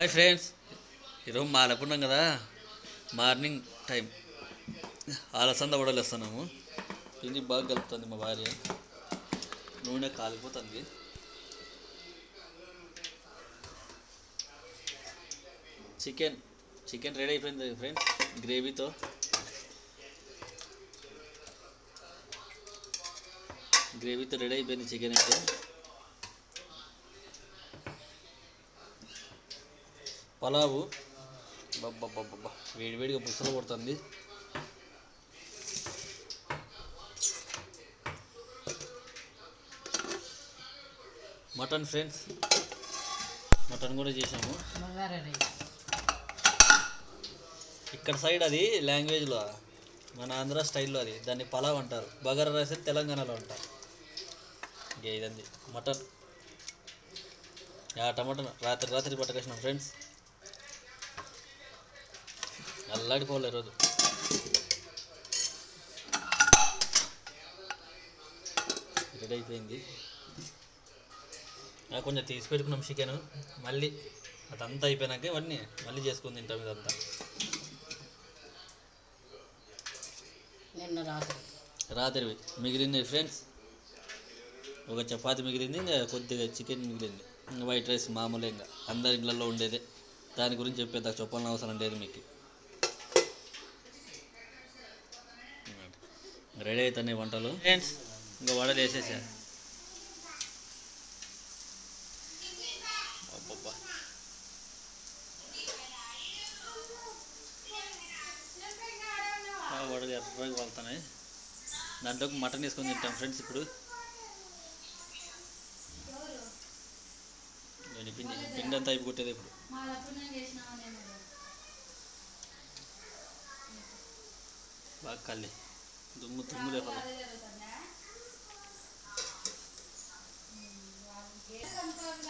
Hi friends. ఈరోజు మాలకున్నాం కదా? Morning time. ఆలసంద వడలేస్తున్నాము వేస్తున్నాము పిండి బాగా కలుపుతుంది మా భార్య. నూనె కాలిపోతుంది. చికెన్. చికెన్ రెడీ అయిపోయింది ఫ్రెండ్స్ గ్రేవీతో. గ్రేవీతో రెడీ అయిపోయింది చికెన్ అయితే. పలావు. వేడి వేడిగా పుస్తలు కొడుతుంది. మటన్ ఫ్రెండ్స్ మటన్ కూడా చేసాము ఇక్కడ సైడ్ అది లాంగ్వేజ్లో మన ఆంధ్ర స్టైల్లో అది. దాన్ని పలావ్ అంటారు. బగారా రైస్ తెలంగాణలో అంటారు. ఇంకా ఇదండి మటన్. యా టమాటా. రాత్రి రాత్రి పట్టుకొచ్చినాం ఫ్రెండ్స్. అల్లాడిపోలే రోజు రెడీ అయిపోయింది. కొంచెం తీసి పెట్టుకున్నాం చికెన్. మళ్ళీ అదంతా అయిపోయినాక ఇవన్నీ మళ్ళీ చేసుకుని తింటాం ఇదంతా. నిన్న రాత్రి. రాత్రి మిగిలింది ఫ్రెండ్స్ ఒక చపాతి మిగిలింది ఇంకా కొద్దిగా చికెన్ మిగిలింది. వైట్ రైస్ మామూలు ఇంకా. అందరి ఇళ్ళల్లో ఉండేదే. దాని గురించి చెప్పేదా చెప్పాలని అవసరం లేదు మీకు. రెడీ అవుతున్నాయి వంటలు. ఫ్రెండ్స్ ఇంకా వడలు వేసేసా. వడలు ఎర్రగా వాళ్తున్నాయి దాంట్లోకి మటన్ వేసుకొని తింటాం ఫ్రెండ్స్ ఇప్పుడు. పిండి పిండి అంతా అయిపోతుంది ఇప్పుడు. బాగా కల్లి దుమ్ము దుమ్ము లేపాలి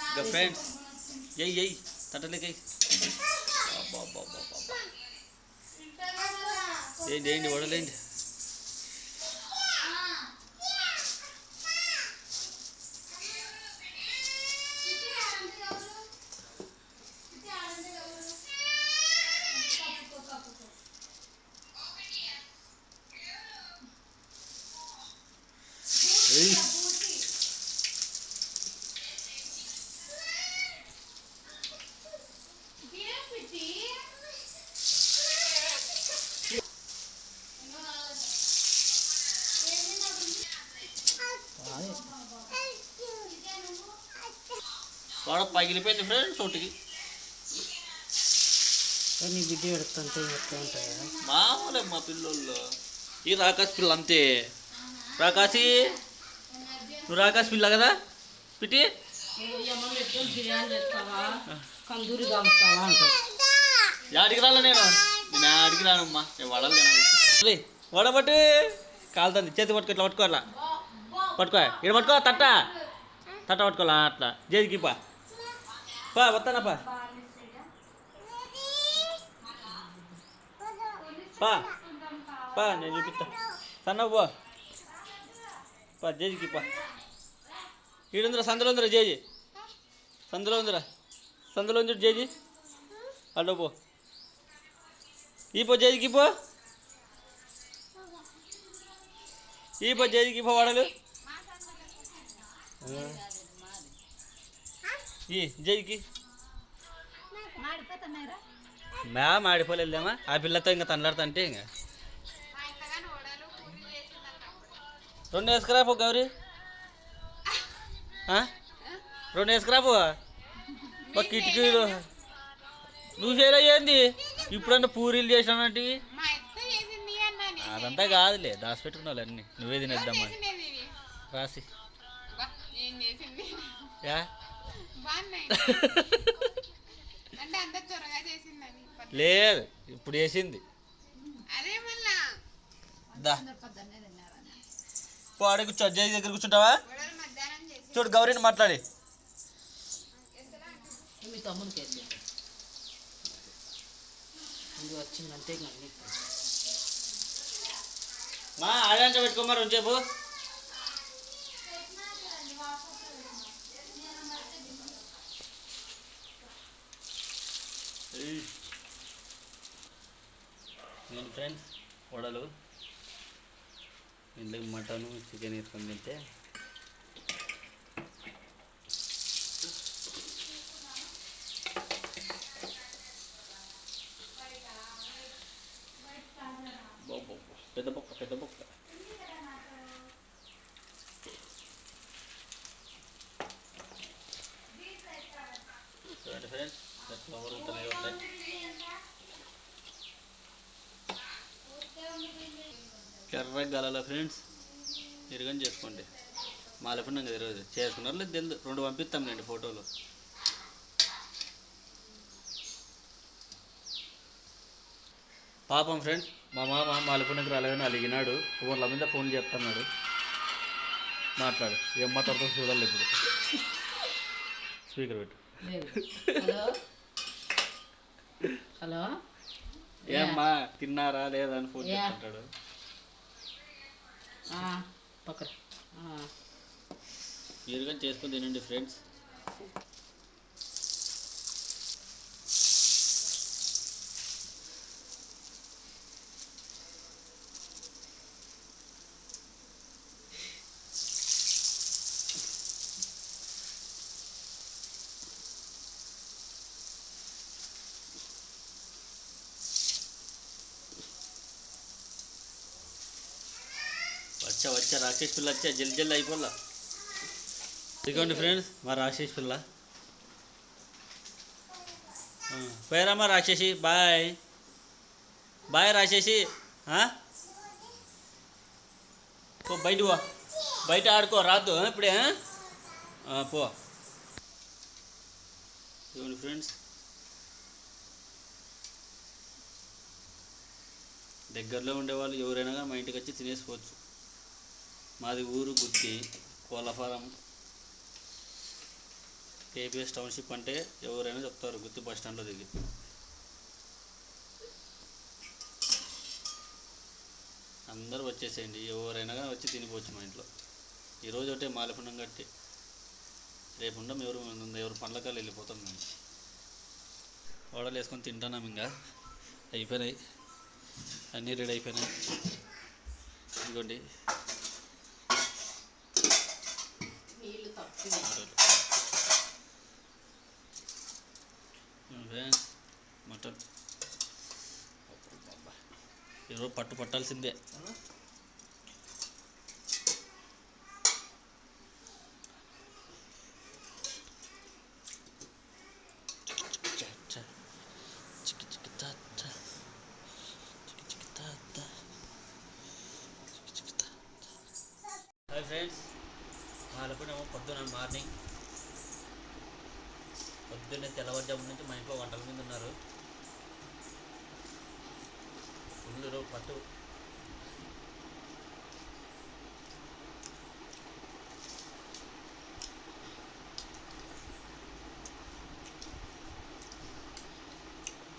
ఇంకా ఫ్రెండ్స్ ఎయ్ ఎయ్ తట్టలేక ఏంటి ఏంటి వడలేండి వాడ పగిలిపోయింది ఫ్రెండ్స్ ఒకటికి నీ బిడ్డ పెడుతుంటే ఎట్లా ఉంటాయా మామూలే మా పిల్లోళ్ళు. ఈ రాకాశ పిల్ల అంతే. రాకాశి నువ్వు రాకాశ పిల్ల కదా? పిటి? కందూరి కాముస్తావా అంటావు యాడికి రాలే నేను? నేను ఆడికి రానమ్మా. నేను వడలు తినాలి. వడబట్టి. కాలుతుంది చేతి పట్టుకో ఇట్లా పట్టుకో అట్లా. పట్టుకో. ఇక్కడ పట్టుకో తట్ట. తట్ట పట్టుకోవాలా అట్లా. జేదికి పా పా వస్తానా పా. పా పా నేను చూపిస్తా. సన్న పో. పా జేజికి పా. ఈడుందిరా సందులో ఉందిరా జేజి. సందులో ఉందిరా. సందులో ఉంది జేజి. అడ్డో పో. ఈ పో జేజికి పో. ఈ పో జేజికి పో వాడలు. ఈ జేజికి మ్యా మాడిపోలేదేమా ఆ పిల్లతో ఇంకా తనలాడుతుంటే ఇంకా. రెండు వేసుకురా పో గౌరీ? రెండు వేసుకురా పో. ఒక కిటికీలు నువ్వు చేయలే ఏంది? ఇప్పుడంటే పూరీలు చేసినానంటే అదంతా కాదులే దాచిపెట్టుకున్నావు అన్నీ నువ్వే తినేద్దామా రాసి. యా? లేదు ఇప్పుడు వేసింది అదే మళ్ళా. దా. పో ఆడ కూర్చో జై దగ్గర కూర్చుంటావా? చూడు గౌరీని మాట్లాడి. మీ తమ్మునికి వేసి ఇది వచ్చిందంటే మా రెండు చెప్పు ఏయ్. నేను ఫ్రెండ్స్ వడలు ఇందులో మటను చికెన్ వేసుకొని తింటే పెద్ద బొక్క పెద్ద బొక్క చూడండి ఫ్రెండ్స్ ఎట్లా ఉరుగుతున్నాయో కర్ర గలలో ఫ్రెండ్స్ ఇరుగని చేసుకోండి. మాలకుండా తెలియదు చేసుకున్నారు లేదు తెలియదు రెండు పంపిస్తాం లేండి ఫోటోలు. పాపం ఫ్రెండ్స్ మా మామ మాలపుండకి రాలేదని అలిగినాడు. ఫోన్ల మీద ఫోన్ చేస్తున్నాడు. మాట్లాడు. ఏం మాట్లాడుతావు చూడాలి ఇప్పుడు. స్పీకర్ పెట్టు. హలో? ఏమ్మా తిన్నారా లేదా అని ఫోన్. చేస్తుంటాడు. పక్కన. చేసుకొని తినండి ఫ్రెండ్స్ వచ్చా వచ్చా రాకేష్ పిల్ల వచ్చా జల్ జల్ అయిపోలా. ఇదిగోండి ఫ్రెండ్స్ మా రాకేష్ పిల్ల. ఆ, పోయారమ్మా రాక్షసి బాయ్. బాయ్ రాక్షసి పో బయట పో. బయట ఆడుకో రాదు ఇప్పుడే పో. ఫ్రెండ్స్ దగ్గరలో ఉండేవాళ్ళు ఎవరైనా కానీ మా ఇంటికి వచ్చి తినేసుకోవచ్చు మాది ఊరు గుత్తి కోళ్ళఫారం. కేపీఎస్ టౌన్షిప్ అంటే ఎవరైనా చెప్తారు గుత్తి బస్ స్టాండ్లో దిగి. అందరూ వచ్చేసేయండి ఎవరైనా కానీ వచ్చి తినిపోవచ్చు మా ఇంట్లో. ఈరోజు ఒకటే మాలపుండం కట్టి. రేపు ఉండం ఎవరు ఎవరు పండ్లకాలు వెళ్ళిపోతాం మేము. ఓడలు వేసుకొని తింటున్నాం ఇంకా. అయిపోయినాయి. అన్నీ రెడీ అయిపోయినాయి. ఇదిగోండి. నీళ్ళు తక్కువ మటన్. ఈరోజు పట్టు పట్టాల్సిందే హాయ్ ఫ్రెండ్స్ వాళ్ళకునేమో పొద్దున మార్నింగ్. పొద్దున్నే తెల్లవారుజాము నుంచి మా ఇంట్లో వంటల మీద ఉన్నారు. ఫుల్ పట్టు.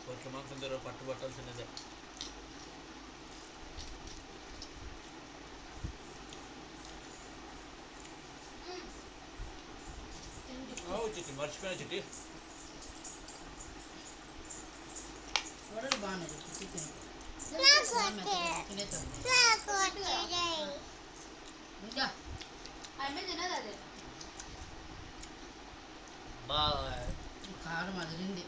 కొంచెం మాత్రం పట్టు పట్టాల్సినదే. 지티 머치페나 지티 뭐를 바네 지티 क्लास होते जा अंडे देना दादे बाय खार मदरिंदे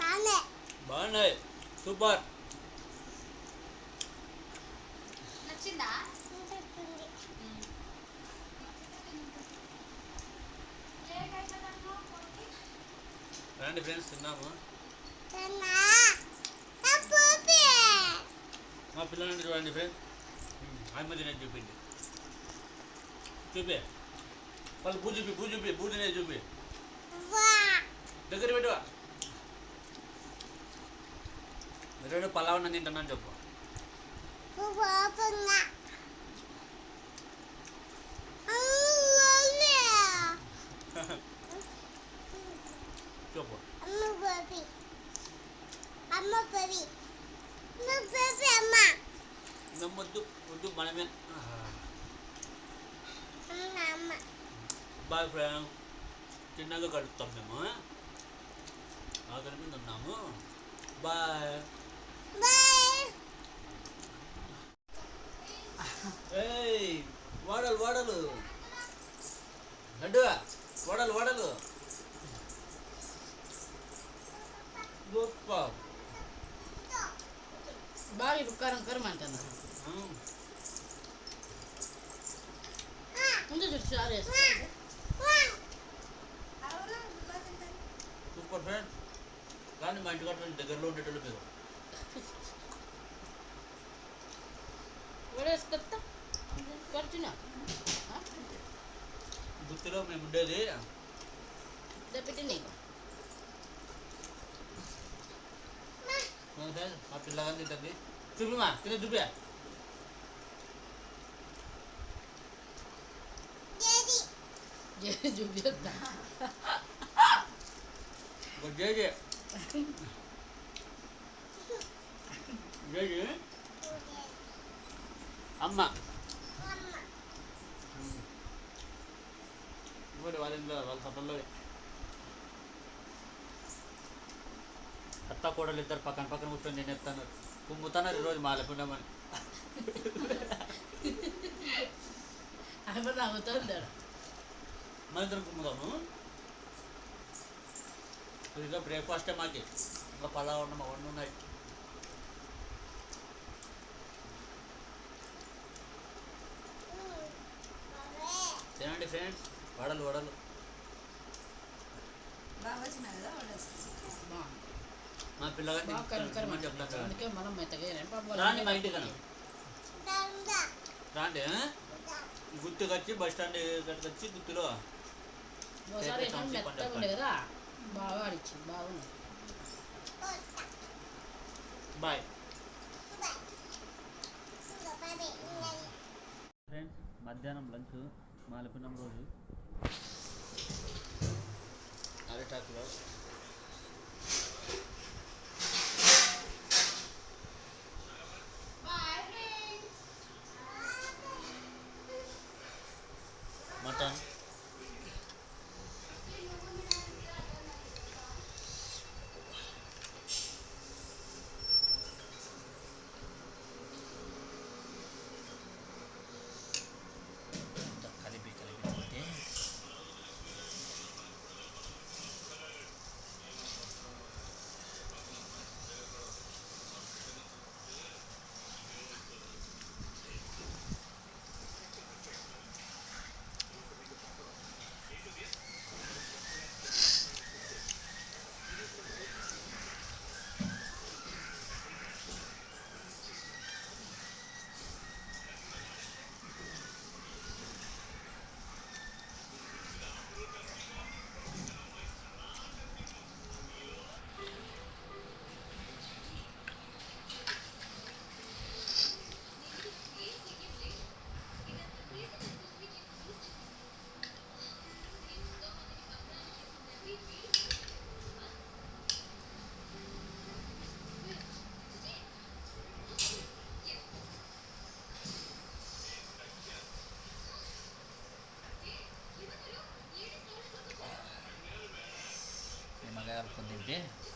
बाने बाने सुपर. రండి ఫ్రెండ్స్ తిన్నాము. మా పిల్లలని చూడండి ఫ్రెండ్స్ ఆమె తినేది చూపిండి చూపి. వాళ్ళు పూజ చూపి పూజ చూపి పూజ తినేది చూపి. దగ్గర పెట్టువా మీరు పలావన్న తింటున్నాను చెప్పు. చెప్పు బాయ్ ఫ్రెండ్ తిన్నాక కలుస్తాం మేము మాగల మీద ఉన్నాము బాయ్ ఏయ్ వాడలు వాడలు లడ్డు వాడలు వాడలు గొప్ప బాగా ఇప్పుడు కరం కరం అంటున్నారు ముందు చూసి సార్ మా ఇంటికాడ దగ్గరలో ఉండేటోళ్ళు మీరు వేసుకొస్తా ఖర్చునా గుర్తులో మేము ఉండేది పెట్టి నీకు అవును సార్, మా పిల్లగాని తింటుంది చూపిమా తినే చూపి చూపిస్తా జేజే జేజే అమ్మ. ఇంకోటి వాళ్ళ ఇంట్లో వాళ్ళ సొంతంలో అత్త కోడలు ఇద్దరు పక్కన పక్కన కూర్చొని నేను ఎత్తాను కుమ్ముతున్నారు ఈరోజు అక్కడ నవ్వుతుంది మన ఇద్దరం కుమ్ముదాము? ఇదిగో బ్రేక్ఫాస్టే మాకి. ఇంకా పలావ్ ఉన్న అవన్నీ ఉన్నాయి. తినండి ఫ్రెండ్స్ వడలు వడలు. మా తినమని చెప్తాను మెత్తగా రాండి మా ఇంటికి రండి. రాండి ఆ? గుర్తుకు వచ్చి బస్ స్టాండ్ దగ్గరికి వచ్చి గుర్తులో కదా? బాగా ఆడిచ్చింది బాగుంది బాయ్. ఫ్రెండ్స్ మధ్యాహ్నం లంచ్ మాలపిన్నం రోజు. Yeah.